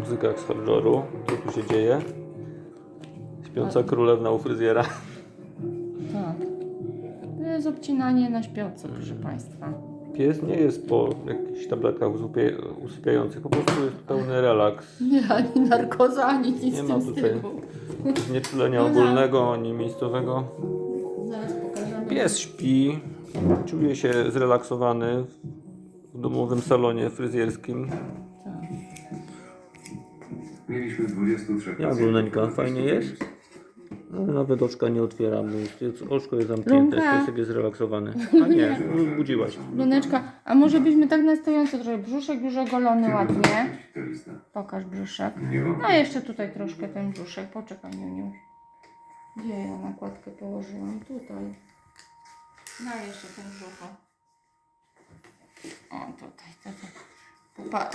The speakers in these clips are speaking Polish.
Muzyka jak z horroru. Co tu się dzieje? Śpiąca królewna u fryzjera. Tak. To jest obcinanie na śpiąco, proszę Państwa. Pies nie jest po jakichś tabletkach usypia- usypiających, po prostu jest pełny relaks. Nie, ani narkoza, ani nic Nie ma tutaj-. Znieczulenia ogólnego, ani miejscowego. Zaraz pokażemy. Pies śpi, czuje się zrelaksowany w domowym salonie fryzjerskim. Mieliśmy 23 Jak Luneńka, fajnie jest? No, nawet oczka nie otwiera, bo już jest, oczko jest zamknięte, Lunka. piesek jest zrelaksowany. A nie, budziłaś. Luneczka, a może byśmy tak na stojąco trochę brzuszek już ogolony ładnie. Pokaż brzuszek. No jeszcze tutaj troszkę ten brzuszek. Poczekaj, Niuniu. Gdzie ja nakładkę położyłam? Tutaj. No jeszcze ten brzucho. O, tutaj, tutaj. Popa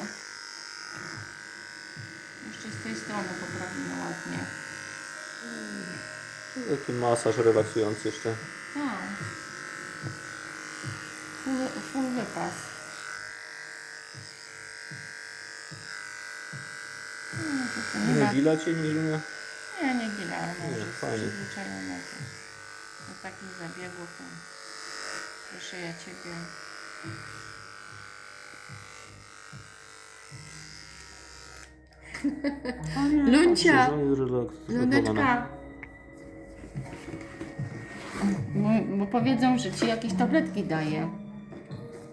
jeszcze z tej strony poprawimy ładnie. Taki masaż relaksujący jeszcze. Tak. Full, full wypas. No, to nie Nie gila cię, nie Julia? Nie, nie gilałem. Nie, Nie, fajnie. Przyzwyczajona do, takich zabiegów. Proszę ja Ciebie. Luncia! Żona jest relaksowana. Luneczka! Bo, bo powiedzą, że Ci jakieś tabletki daje.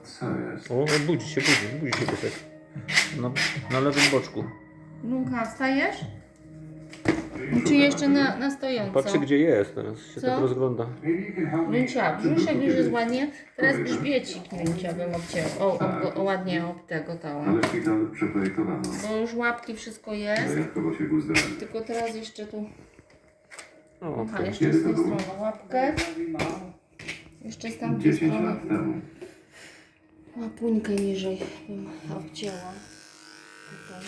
Co jest? O, budzi się, budzi, budzi się piesek. Na, na lewym boczku. Lunka, wstajesz? Czy jeszcze na, na stojąco? Patrzy gdzie jest, teraz się Co? tak rozgląda. Capture brzuszek już jest ładnie. Teraz grzbiecik Luncia bym obcięła. O, o, o, ładnie ob tego dała. Ale szpital przeprojektowano. Bo już łapki, wszystko jest. Się. Tylko teraz jeszcze tu. O, Aha, jeszcze z tej strony łapkę. Jeszcze z tamtej 10 strony. lat temu. Łapuńkę niżej bym obcięła. Tutaj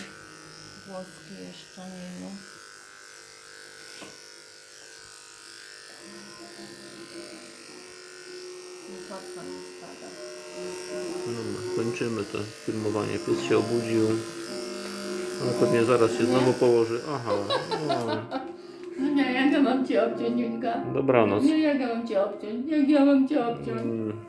włoski jeszcze nie wiem. Mi spada. Dobra, kończymy to filmowanie. Pies się obudził. Ale pewnie zaraz się znowu położy. Aha, no. No nie, jak ja mam cię obciąć? Dobranoc. Nie, jak ja mam cię obciąć? Jak ja mam cię obciąć? Mm.